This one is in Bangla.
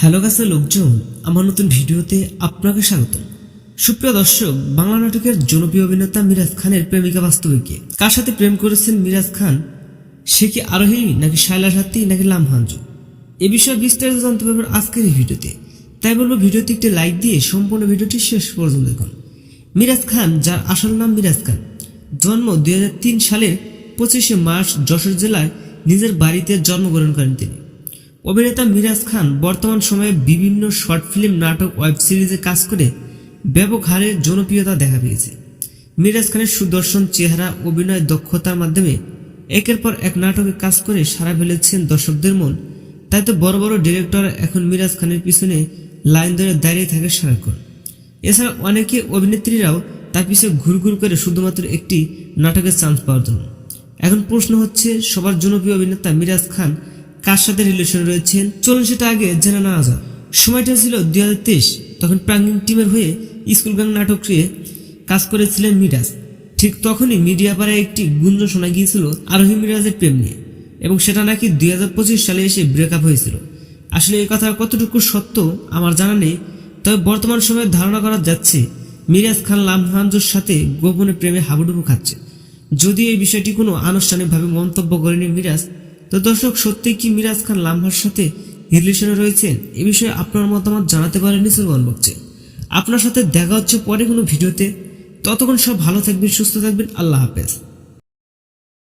হ্যালো গাছের লোকজন, আমার নতুন ভিডিওতে আপনাকে স্বাগত সুপ্রিয় দর্শক, বাংলা নাটকের জনপ্রিয় অভিনেতা মিরাজ খানের প্রেমিকা বাস্তবিকে। কার সাথে প্রেম করেছেন মিরাজ খান? সে কি আরোহী, নাকি শায়লা সাথী নাকি লামহাঞ্জু এ বিষয়ে বিস্তারিত জানতে পারবেন আজকের এই ভিডিওতে। তাই বলব, ভিডিওতে একটি লাইক দিয়ে সম্পূর্ণ ভিডিওটি শেষ পর্যন্ত দেখুন। মিরাজ খান, যার আসল নাম মিরাজ খান, জন্ম দুই হাজার তিন সালের পঁচিশে মার্চ যশোর জেলায় নিজের বাড়িতে জন্মগ্রহণ করেন তিনি। অভিনেতা মিরাজ খান বর্তমান সময়ে বিভিন্ন শর্ট ফিল্ম, নাটক, ওয়েব সিরিজে কাজ করে ব্যাপক হারে জনপ্রিয়তা দেখা পেয়েছে। মিরাজ খানের সুদর্শন চেহারা, অভিনয় দক্ষতার মাধ্যমে একের পর এক নাটকে কাজ করে সারা ফেলেছেন দর্শকদের মন। তাই তো বড় বড় ডিরেক্টর এখন মিরাজ খানের পিছনে লাইন ধরে দাঁড়িয়ে থাকে সারাক্ষণ। এছাড়া অনেকে অভিনেত্রীরাও তার পিছনে ঘুরঘুর করে শুধুমাত্র একটি নাটকের চান্স পাওয়ার জন্য। এখন প্রশ্ন হচ্ছে, সবার জনপ্রিয় অভিনেতা মিরাজ খান কার সাথে রিলেশন রয়েছেন? চলুন সেটা আগে জেনে নেওয়া যাক। সময়টা ছিল দুই হাজার তেইশ। তখন প্রাঙ্গিং টিমের হয়ে স্কুল গ্যাং নাটকে কাজ করেছিলেন মিরাজ। ঠিক তখনই মিডিয়া পাড়ায় একটি গুঞ্জন শোনা গিয়েছিল আরোহী মিরাজের প্রেম নিয়ে। এবং সেটা নাকি দুই হাজার পঁচিশ সালে এসে ব্রেকআপ হয়েছিল। আসলে এই কথা কতটুকু সত্য আমার জানা নেই। তবে বর্তমান সময়ে ধারণা করা যাচ্ছে, মিরাজ খান লামহানজুর সাথে গোপনে প্রেমে হাবুডুবু খাচ্ছে। যদি এই বিষয়টি কোনো আনুষ্ঠানিকভাবে মন্তব্য করেনি মিরাজ তো দর্শক, সত্যি কি মিরাজ খান লাম্বার সাথে রিলেশনে রয়েছেন? এ বিষয়ে আপনার মতামত জানাতে পারেন নিচের বক্সে। আপনার সাথে দেখা হচ্ছে পরে কোনো ভিডিওতে। ততক্ষণ সব ভালো থাকবেন, সুস্থ থাকবেন, আল্লাহ হাফেজ।